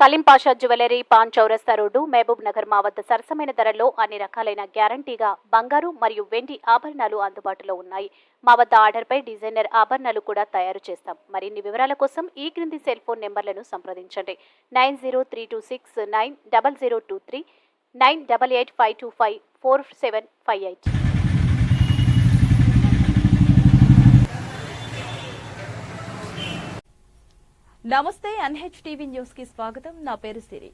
కలీంపాషా jewellery Paan చౌరస్తా road Mahabubnagar మా వద్ద సరసమైన ధరల్లో అన్ని రకాలైన గ్యారంటీగా బంగారు మరియు వెండి ఆభరణాలు అందుబాటులో ఉన్నాయి. మా వద్ద ఆర్డర్పై డిజైనర్ ఆభరణాలు కూడా తయారు చేస్తాం. మరిన్ని వివరాల కోసం ఈ క్రింది సెల్ ఫోన్ నెంబర్లను సంప్రదించండి. Nine zero three two six nine double zero two three nine double eight five two five four seven five eight. నమస్తే ఎన్హెచ్ టీవీ న్యూస్కి స్వాగతం. నా పేరు సిరి.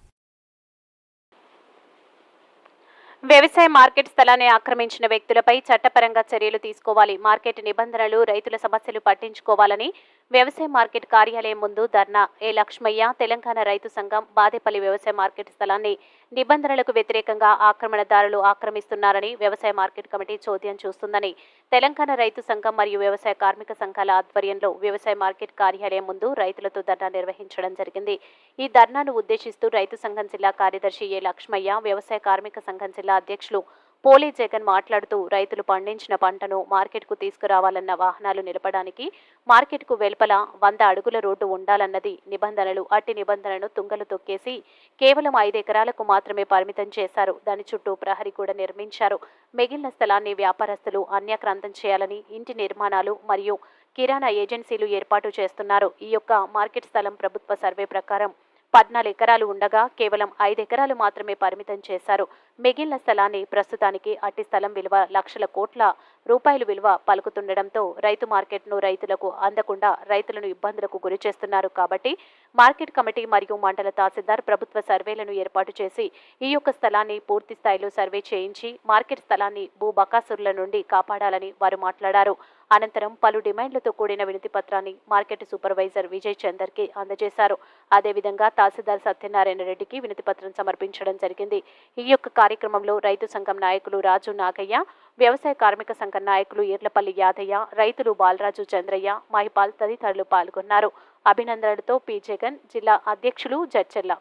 వ్యవసాయ మార్కెట్ స్థలాన్ని ఆక్రమించిన వ్యక్తులపై చట్టపరంగా చర్యలు తీసుకోవాలి. మార్కెట్ నిబంధనలు రైతుల సమస్యలు పట్టించుకోవాలని వ్యవసాయ మార్కెట్ కార్యాలయం ముందు ధర్నా. ఏ లక్ష్మయ్య తెలంగాణ రైతు సంఘం బాదేపల్లి వ్యవసాయ మార్కెట్ స్థలాన్ని నిబంధనలకు వ్యతిరేకంగా ఆక్రమణదారులు ఆక్రమిస్తున్నారని వ్యవసాయ మార్కెట్ కమిటీ చోద్యం చూస్తుందని తెలంగాణ రైతు సంఘం మరియు వ్యవసాయ కార్మిక సంఘాల ఆధ్వర్యంలో వ్యవసాయ మార్కెట్ కార్యాలయం ముందు రైతులతో ధర్నా నిర్వహించడం జరిగింది. ఈ ధర్నాను ఉద్దేశిస్తూ రైతు సంఘం జిల్లా కార్యదర్శి ఏ లక్ష్మయ్య వ్యవసాయ కార్మిక సంఘం జిల్లా అధ్యక్షులు పోలీ జగన్ మాట్లాడుతూ రైతులు పండించిన పంటను మార్కెట్కు తీసుకురావాలన్న వాహనాలు నిలపడానికి మార్కెట్కు వెలుపల వంద అడుగుల రోడ్డు ఉండాలన్నది నిబంధనలు. అట్టి నిబంధనను తుంగలు తొక్కేసి కేవలం ఐదు ఎకరాలకు మాత్రమే పరిమితం చేశారు. దాని చుట్టూ ప్రహరీ కూడా నిర్మించారు. మిగిలిన స్థలాన్ని వ్యాపారస్తులు అన్యాక్రాంతం చేయాలని ఇంటి నిర్మాణాలు మరియు కిరాణా ఏజెన్సీలు ఏర్పాటు చేస్తున్నారు. ఈ యొక్క మార్కెట్ స్థలం ప్రభుత్వ సర్వే ప్రకారం పద్నాలుగు ఎకరాలు ఉండగా కేవలం ఐదు ఎకరాలు మాత్రమే పరిమితం చేశారు. మిగిలిన స్థలాన్ని ప్రస్తుతానికి అట్టి స్థలం విలువ లక్షల కోట్ల రూపాయలు విలువ పలుకుతుండటంతో రైతు మార్కెట్ను రైతులకు అందకుండా రైతులను ఇబ్బందులకు గురి చేస్తున్నారు. కాబట్టి మార్కెట్ కమిటీ మరియు మండల తహసీల్దార్ ప్రభుత్వ సర్వేలను ఏర్పాటు చేసి ఈ యొక్క స్థలాన్ని పూర్తి స్థాయిలో సర్వే చేయించి మార్కెట్ స్థలాన్ని భూ బకాసురుల నుండి కాపాడాలని వారు మాట్లాడారు. అనంతరం పలు డిమాండ్లతో కూడిన వినతి పత్రాన్ని మార్కెట్ సూపర్వైజర్ విజయ్ చందర్కి అందజేశారు. అదేవిధంగా తహసీల్దార్ సత్యనారాయణ రెడ్డికి వినతిపత్రం సమర్పించడం జరిగింది. ఈ యొక్క కార్యక్రమంలో రైతు సంఘం నాయకులు రాజు నాగయ్య వ్యవసాయ కార్మిక సంఘం నాయకులు ఈర్లపల్లి యాదయ్య రైతులు బాలరాజు చంద్రయ్య మహిపాల్ తదితరులు పాల్గొన్నారు. అభినందనలతో పి. జగన్ జిల్లా అధ్యక్షులు జడ్చెల్ల.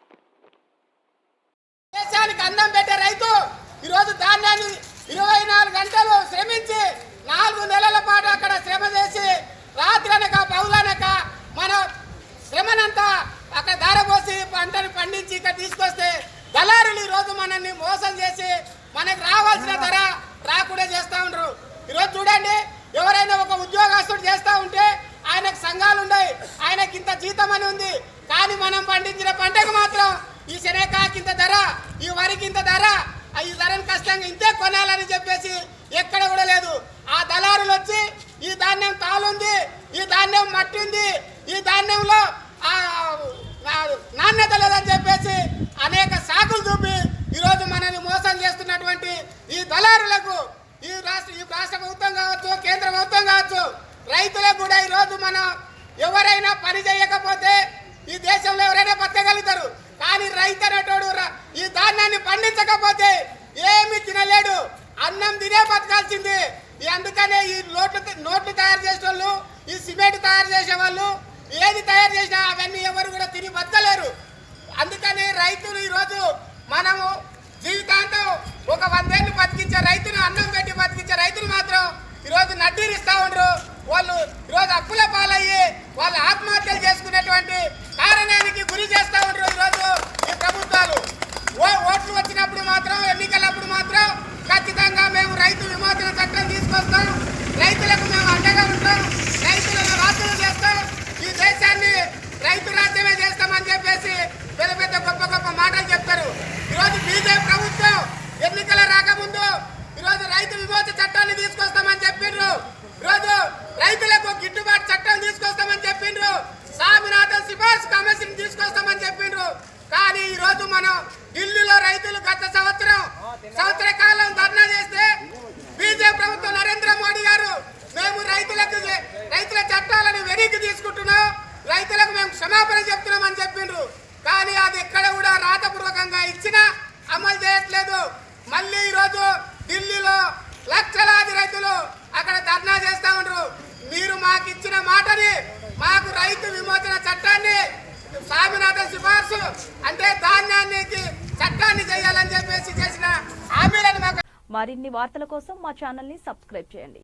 దేశానికి అన్నం పెట్టే రైతు ఈరోజు ధాన్యాన్ని ఇరవై నాలుగు గంటలు శ్రమించి నాలుగు నెలల పాటు అక్కడ శ్రమ చేసి రాత్రి అనక పౌలనక మన శ్రమనంతా అక్కడ పంటను పండించి ఇక్కడ తీసుకొస్తే దళారులు ఈరోజు మనల్ని మోసం చేసి మనకు రావాల్సిన ధర రాకుండా చేస్తూ ఉండరు. ఈరోజు చూడండి ఎవరైనా ఒక ఉద్యోగస్తుడు చేస్తూ ఉంటే ఆయనకు సంఘాలు ఉన్నాయి ఆయనకి ఇంత జీతం అని ఉంది. కానీ మనం పండించిన పంటకు మాత్రం ఈ శనగకాయకి ఇంత ధర ఈ వరికి ఇంత ధర ఈ ధరను కష్టంగా ఇంతే కొనాలని చెప్పేసి ఎక్కడ కూడా లేదు. ఆ దళారులు వచ్చి ఈ ధాన్యం తాలుంది ఈ ధాన్యం మట్టి ఉంది ఈ ధాన్యంలో ఆ నా- నాణ్యత లేదని చెప్పేసి అనేక సాకులు చూపి ఈరోజు మనల్ని మోసం చేస్తున్నటువంటి ఈ దళారులకు ఈ రాష్ట్ర ఈ రాష్ట్ర ప్రభుత్వం కావచ్చు కేంద్ర ప్రభుత్వం కావచ్చు రైతులకు కూడా ఈరోజు మనం ఎవరైనా పని చేయకపోతే ఈ దేశంలో ఎవరైనా బతకగలుగుతారు. కానీ రైతు అనేటోడు ఈ ధాన్యాన్ని పండించకపోతే ఏమి తినలేడు. అన్నం తినే బతకాల్సింది. అందుకనే ఈ నోట్లు నోట్లు తయారు చేసే వాళ్ళు ఈ సిమెంట్ తయారు చేసే వాళ్ళు ఏది తయారు చేసినా అవన్నీ ఎవరు కూడా తిని బతకలేరు అందుకని రైతులు ఈరోజు మనము జీవితాంతం ఒక వందేళ్ళు బతికించే రైతును అన్నం పెట్టి బతికించే రైతులు మాత్రం ఈరోజు నడ్డీరిస్తా ఉండరు వాళ్ళు ఈరోజు అప్పుల పాలయ్యి వాళ్ళు ఆత్మహత్యలు చేసుకునేటువంటి కారణానికి గురి చేస్తా ఉంటారు ఈరోజు ఈ ప్రభుత్వాలు. ఓ ఓట్లు వచ్చినప్పుడు మాత్రం ఎన్నికలప్పుడు మాత్రం ఖచ్చితంగా మేము రైతు విమోచన చట్టం తీసుకొస్తాం. రైతులకు మేము అండగా ఉంటాం. రైతులను రాష్ట్రం చేస్తాం. ఈ దేశాన్ని రైతు రాజ్యమే చేస్తామని చెప్పేసి పెద్ద పెద్ద గొప్ప గొప్ప మాటలు చెప్తారు. ఈరోజు బీజేపీ ప్రభుత్వం ఎన్నికల రాకముందు ఈరోజు రైతు విమోచన చట్టాన్ని తీసుకొస్తామని చెప్పిండ్రు రోజు రైతులకు గిట్టుబాటు చట్టం తీసుకొస్తామని చెప్పిండ్రు. స్వామినాథన్ సిఫార్సు కమిషన్ తీసుకొస్తామని చెప్పిండ్రు. కానీ ఈ రోజు మనం ఢిల్లీలో రైతులు గత సంవత్సరం సంవత్సర కాలం ధర్నా చేస్తే బీజేపీ ప్రభుత్వం నరేంద్ర మోడీ గారు మేము రైతులకు రైతుల చట్టాలను వెనక్కి తీసుకుంటున్నాం. రైతులకు మేము క్షమాపణ చెప్తున్నామని చెప్పిండ్రు. కానీ అది ఎక్కడ కూడా రాతపూర్వకంగా ఇచ్చినా అమలు చేయట్లేదు. మళ్ళీ ఈరోజు ఢిల్లీలో లక్షలాది రైతులు అక్కడ ధర్నా చేస్తా ఉండరు. మీరు మాకు ఇచ్చిన మాటని మాకు రైతు విమోచన చట్టాన్ని స్వామినాథన్ సిఫార్సు అంటే ధాన్యానికి చట్టాన్ని చేయాలని చెప్పేసి చేసిన హామీలను మాకు మరిన్ని వార్తల కోసం మా ఛానల్ని సబ్స్క్రైబ్ చేయండి.